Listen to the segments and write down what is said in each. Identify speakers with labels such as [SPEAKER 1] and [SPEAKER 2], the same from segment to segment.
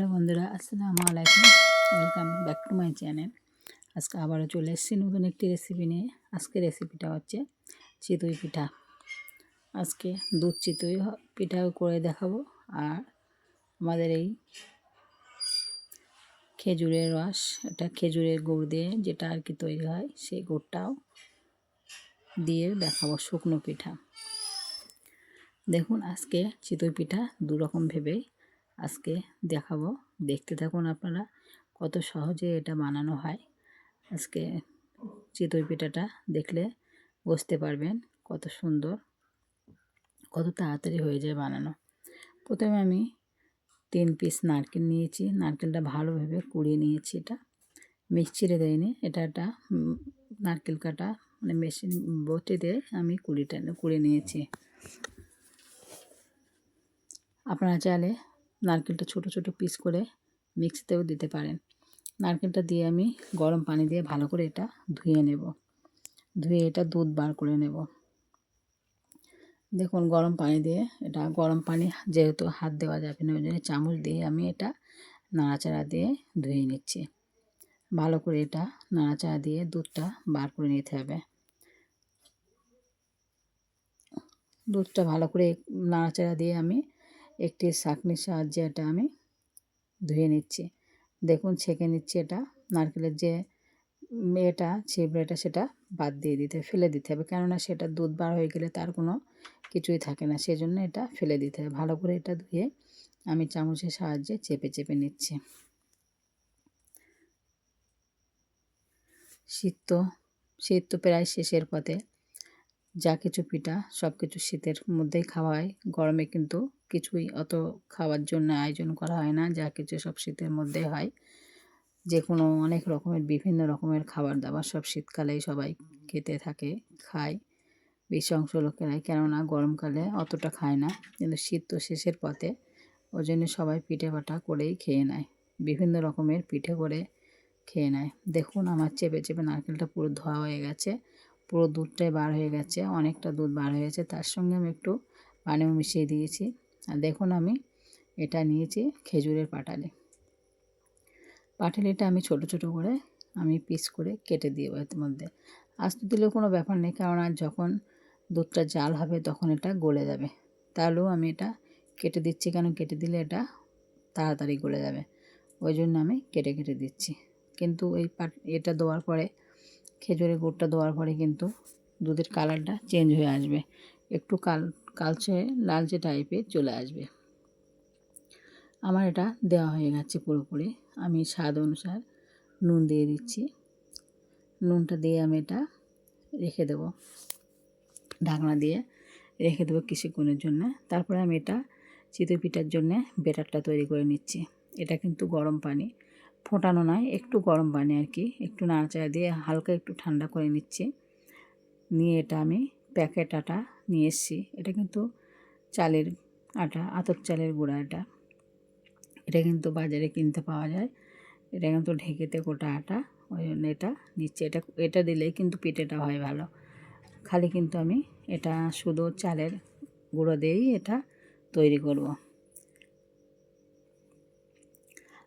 [SPEAKER 1] Hello বন্ধুরা, আসসালামু আলাইকুম। Welcome back to my channel আজকে আবারও চলে এসেছি নতুন একটি রেসিপি নিয়ে। আজকে রেসিপিটা হচ্ছে চিতই পিঠা। আজকে দুধ চিতই পিঠাও করে দেখাবো। আর আমাদের এই খেজুরের রস, এটা খেজুরের গুড় দিয়ে যেটা আর কি তৈরি হয়, সেই গুড়টাও দিয়ে দেখাবো শুকনো পিঠা। দেখুন, আজকে চিতই পিঠা দু রকম ভেবেই আজকে দেখাবো। দেখতে থাকুন আপনারা কত সহজে এটা বানানো হয়। আজকে চিতই পিঠাটা দেখলে বুঝতে পারবেন কত সুন্দর, কত তাড়াতাড়ি হয়ে যায় বানানো। প্রথমে আমি তিন পিস নারকেল নিয়েছি। নারকেলটা ভালোভাবে কুড়িয়ে নিয়েছি এটা। মিক্সিরে দেয়নি এটা একটা নারকেল কাটা মানে মেশিন বটে দিয়ে আমি কুড়িটা, কুড়িয়ে নিয়েছি। আপনারা চাইলে নারকেলটা ছোট ছোট পিস করে মিক্সিতেও দিতে পারেন। নারকেলটা দিয়ে আমি গরম পানি দিয়ে ভালো করে এটা ধুয়ে নেব। ধুয়ে এটা দুধ বার করে নেব। দেখুন, গরম পানি দিয়ে এটা, গরম পানি যেহেতু হাত দেওয়া যাবে না, ওই জন্য চামচ দিয়ে আমি এটা নাড়াচাড়া দিয়ে ধুয়ে নিচ্ছি। ভালো করে এটা নাড়াচাড়া দিয়ে দুধটা বার করে নিতে হবে। দুধটা ভালো করে নাড়াচাড়া দিয়ে আমি একটি ছাঁকনির সাহায্যে এটা আমি ধুয়ে নিচ্ছি। দেখুন, ছেঁকে নিচ্ছি এটা। নারকেলের যে উম এটা ছিবড়েটা সেটা বাদ দিয়ে দিতে, ফেলে দিতে হবে। কেননা সেটা দুধ বার হয়ে গেলে তার কোনো কিছুই থাকে না। সেজন্য এটা ফেলে দিতে হবে। ভালো করে এটা ধুয়ে আমি চামচের সাহায্যে চেপে চেপে নিচ্ছি। শীত তো শীত তো প্রায় শেষের পথে। যা কিছু পিঠা সব কিছু শীতের মধ্যেই খাওয়া হয়। গরমে কিন্তু কিছুই অত খাওয়ার জন্য আয়োজন করা হয় না, যা কিছু সব শীতের মধ্যে হয়। যে কোনো অনেক রকমের, বিভিন্ন রকমের খাবার দাবার সব শীতকালেই সবাই খেতে থাকে, খায়। বেশি অংশ লোকেরাই, কেননা গরমকালে অতটা খায় না। কিন্তু শীত তো শেষের পথে ওই জন্য সবাই পিঠে পাটা করেই খেয়ে নেয়। বিভিন্ন রকমের পিঠে করে খেয়ে নেয়। দেখুন, আমার চেপে চেপে নারকেলটা পুরো ধোয়া হয়ে গেছে। পুরো দুধটাই বার হয়ে গেছে, অনেকটা দুধ বার হয়েছে তার সঙ্গে আমি একটু পানিও মিশিয়ে দিয়েছি। আর দেখুন আমি এটা নিয়েছি খেজুরের পাটালি। পাটালিটা আমি ছোট ছোট করে আমি পিস করে কেটে দিয়ে এর মধ্যে। আস্তে দিলেও কোনো ব্যাপার নেই কেননা যখন দুধটা জাল হবে তখন এটা গলে যাবে। তাহলেও আমি এটা কেটে দিচ্ছি, কেন কেটে দিলে এটা তাড়াতাড়ি গলে যাবে। ওই জন্য আমি কেটে কেটে দিচ্ছি। কিন্তু এই পাট, এটা দেওয়ার পরে খেজুরের গুড়টা দেওয়ার পরে কিন্তু দুধের কালারটা চেঞ্জ হয়ে আসবে। একটু কাল, কালচে, লালচে টাইপের চলে আসবে। আমার এটা দেওয়া হয়ে গেছে পুরোপুরি। আমি স্বাদ অনুসার নুন দিয়ে দিচ্ছি। নুনটা দিয়ে আমি এটা রেখে দেবো। ঢাকনা দিয়ে রেখে দেবো কিছুক্ষণের জন্য। তারপরে আমি এটা চিতই পিঠার জন্যে বেটারটা তৈরি করে নিচ্ছি। এটা কিন্তু গরম পানি। ফোটানো নয়, একটু গরম পানি আর কি। একটু নাড়াচাড়া দিয়ে হালকা একটু ঠান্ডা করে নিচ্ছি। নিয়ে এটা আমি প্যাকেট আটা নিয়ে এসেছি। এটা কিন্তু চালের আটা, আতপ চালের গুঁড়া এটা এটা কিন্তু বাজারে কিনতে পাওয়া যায়। এটা কিন্তু ঢেকেতে গোটা আটা, ওই জন্য এটা নিচ্ছে। এটা এটা দিলেই কিন্তু পিঠেটা হয় ভালো। খালি কিন্তু আমি এটা শুধু চালের গুঁড়ো দিয়েই এটা তৈরি করব।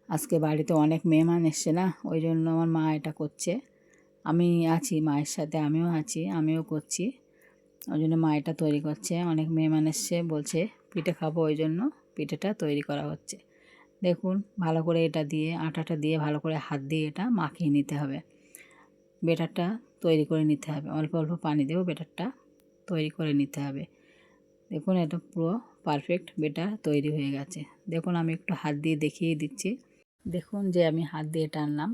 [SPEAKER 1] আজকে বাড়িতে অনেক মেহমান এসছে না, ওই জন্য আমার মা এটা করছে। আমি আছি মায়ের সাথে, আমিও আছি, আমিও করছি। ওই জন্য মা এটা তৈরি করছে। অনেক মেহমান এসছে, বলছে পিঠে খাব ওই জন্য, পিঠেটা তৈরি করা হচ্ছে। দেখুন, ভালো করে এটা দিয়ে, আটাটা দিয়ে ভালো করে হাত দিয়ে এটা মাখিয়ে নিতে হবে। বেটারটা তৈরি করে নিতে হবে। অল্প অল্প পানি দিয়েও বেটারটা তৈরি করে নিতে হবে। দেখুন, এটা পুরো পারফেক্ট বেটার তৈরি হয়ে গেছে। দেখুন, আমি একটু হাত দিয়ে দেখিয়ে দিচ্ছি। দেখুন যে আমি হাত দিয়ে টানলাম।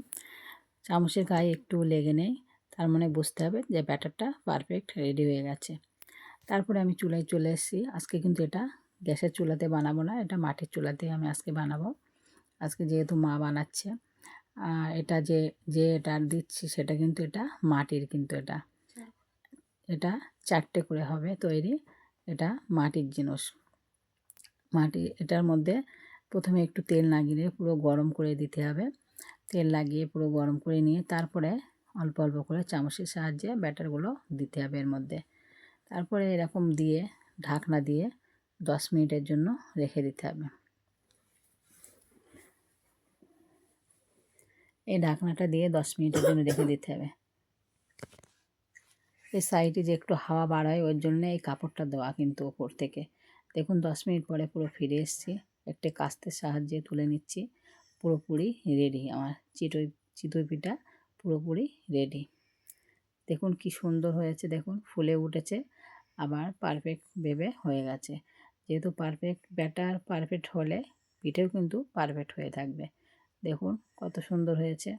[SPEAKER 1] চামচের গায়ে একটু লেগে নেই, তার মানে বুঝতে হবে যে ব্যাটারটা পারফেক্ট রেডি হয়ে গেছে। তারপরে আমি চুলায় চলে এসেছি। আজকে কিন্তু এটা গ্যাসের চুলাতে বানাবো না, এটা মাটির চুলাতে আমি আজকে বানাবো। আজকে যেহেতু মা বানাচ্ছে এটা যে যে এটা দিচ্ছি সেটা কিন্তু এটা মাটির কিন্তু এটা। এটা চারটে করে হবে তৈরি, এটা মাটির জিনিস। মাটি, এটার মধ্যে প্রথমে একটু তেল লাগিয়ে পুরো গরম করে দিতে হবে। তেল লাগিয়ে পুরো গরম করে নিয়ে তারপরে অল্প অল্প করে চামচের সাহায্যে ব্যাটারগুলো দিতে হবে এর মধ্যে। তারপরে এরকম দিয়ে ঢাকনা দিয়ে দশ মিনিটের জন্য রেখে দিতে হবে। এই ঢাকনাটা দিয়ে দশ মিনিটের জন্য রেখে দিতে হবে। এই সাইডে যে একটু হাওয়া বার হয়, ওর জন্য এই কাপড়টা দেওয়া কিন্তু ওপর থেকে। দেখুন, দশ মিনিট পরে পুরো ফিরে এসেছি। একটা কাস্তের সাহায্যে তুলে নিচ্ছি। পুরোপুরি রেডি আমার চিতই চিতই পিঠা পুরোপুরি রেডি দেখুন কি সুন্দর হয়েছে, দেখুন ফুলে উঠেছে, আবার পারফেক্ট ভেবে হয়ে গেছে। যেহেতু পারফেক্ট ব্যাটার পারফেক্ট হলে পিঠেও কিন্তু পারফেক্ট হয়ে থাকবে। দেখুন কত সুন্দর হয়েছে,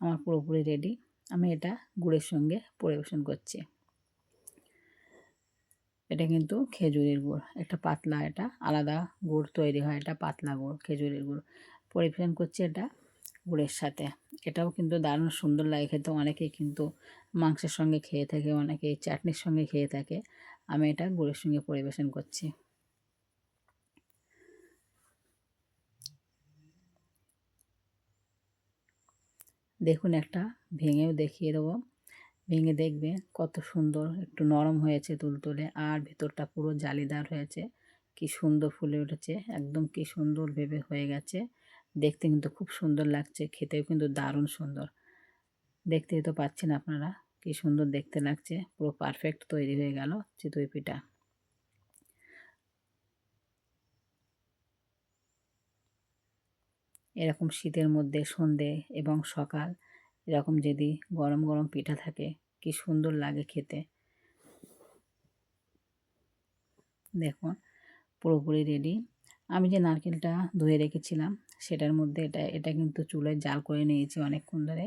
[SPEAKER 1] আমার পুরোপুরি রেডি আমি এটা গুড়ের সঙ্গে পরিবেশন করছি। এটা কিন্তু খেজুরের গুড়। একটা পাতলা এটা, আলাদা গুড় তৈরি হয়, এটা পাতলা গুড়, খেজুরের গুড়। পরিবেশন করছে এটা গুড়ের সাথে। এটাও কিন্তু দারুণ সুন্দর লাগে খেতে। অনেকেই কিন্তু মাংসের সঙ্গে খেয়ে থাকে, অনেকেই চাটনির সঙ্গে খেয়ে থাকে। আমি এটা গুড়ের সঙ্গে পরিবেশন করছি। দেখুন একটা, ভেঙেও দেখিয়ে দেবো। ভেঙে দেখবে কত সুন্দর একটু নরম হয়েছে তুলতুলে আর ভেতরটা পুরো জালিদার হয়েছে। কি সুন্দর ফুলে উঠেছে, একদম কি সুন্দর ভেবে হয়ে গেছে। দেখতে কিন্তু খুব সুন্দর লাগছে, খেতেও কিন্তু দারুণ সুন্দর। দেখতেই তো পাচ্ছেন আপনারা, কি সুন্দর দেখতে লাগছে, পুরো পারফেক্ট তৈরি হয়ে গেল চিতই পিঠা এরকম শীতের মধ্যে সন্ধে এবং সকাল এরকম যদি গরম গরম পিঠা থাকে, কি সুন্দর লাগে খেতে। দেখুন, পুরোপুরি রেডি আমি যে নারকেলটা ধুয়ে রেখেছিলাম, সেটার মধ্যে এটা এটা কিন্তু চুলায় জাল করে নিয়েছি অনেকক্ষণ ধরে।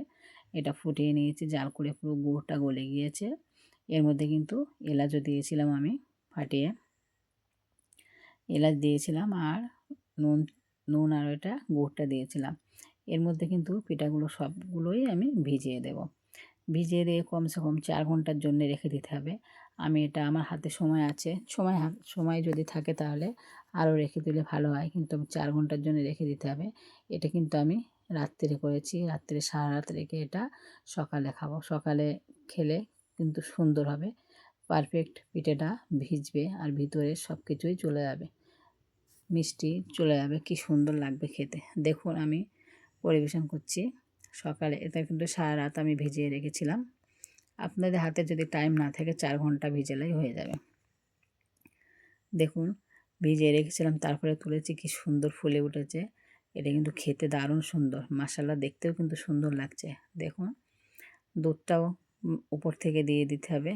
[SPEAKER 1] এটা ফুটিয়ে নিয়েছি, জাল করে পুরো গুড়টা গলে গিয়েছে। এর মধ্যে কিন্তু এলাচও দিয়েছিলাম আমি ফাটিয়ে। এলাচ দিয়েছিলাম আর নুন নুন আর ওইটা গুড়টা দিয়েছিলাম। এর মধ্যে কিন্তু পিঠাগুলো সবগুলোই আমি ভিজিয়ে দেব। ভিজিয়ে দিয়ে কমসে কম চার ঘণ্টার জন্য রেখে দিতে হবে। আমি এটা আমার হাতে সময় আছে। সময় সময় যদি থাকে তাহলে আরও রেখে দিলে ভালো হয়। কিন্তু আমি চার ঘণ্টার জন্য রেখে দিতে হবে। এটা কিন্তু আমি রাত্রে করেছি। রাত্রে সারা রাত রেখে এটা সকালে খাব। সকালে খেলে কিন্তু সুন্দর হবে। পারফেক্ট পিঠেটা ভিজবে আর ভিতরে সব কিছুই চলে যাবে। মিষ্টি চলে যাবে। কি সুন্দর লাগবে খেতে। দেখুন আমি পরিবেশন করছি। সকালে এটা কিন্তু সারা রাত আমি ভিজিয়ে রেখেছিলাম। আপনাদের হাতে যদি টাইম না থাকে চার ঘণ্টা ভিজেলেই হয়ে যাবে। দেখুন, ভিজিয়ে রেখেছিলাম, তারপরে তুলেছি কি সুন্দর ফুলে উঠেছে। এটা কিন্তু খেতে দারুণ সুন্দর মশালা দেখতেও কিন্তু সুন্দর লাগছে। দেখুন, দুধটাও উপর থেকে দিয়ে দিতে হবে।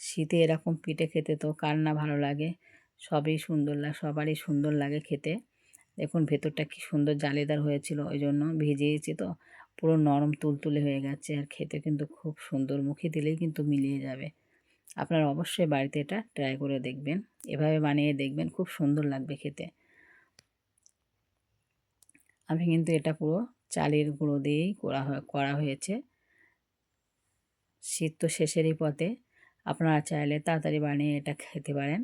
[SPEAKER 1] শীতে এরকম পিঠে খেতে তো কার না ভালো লাগে। সবই সুন্দর লাগে সবারই সুন্দর লাগে খেতে। দেখুন ভেতরটা কি সুন্দর জালিদার হয়েছিল ওই জন্য ভিজিয়েছি তো, পুরো নরম তুলতুলে হয়ে গেছে আর খেতে কিন্তু খুব সুন্দর, মুখে দিলেই কিন্তু মিলিয়ে যাবে। আপনারা অবশ্যই বাড়িতে এটা ট্রাই করে দেখবেন, এভাবে বানিয়ে দেখবেন খুব সুন্দর লাগবে খেতে। আমি কিন্তু এটা পুরো চালের গুঁড়ো দিয়েই করা করা হয়েছে। শীত তো শেষেরই পথে, আপনারা চাইলে তাড়াতাড়ি বানিয়ে এটা খেতে পারেন।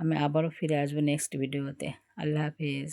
[SPEAKER 1] আমি আবারও ফিরে আসব নেক্সট ভিডিওতে আল্লাহ হাফিজ।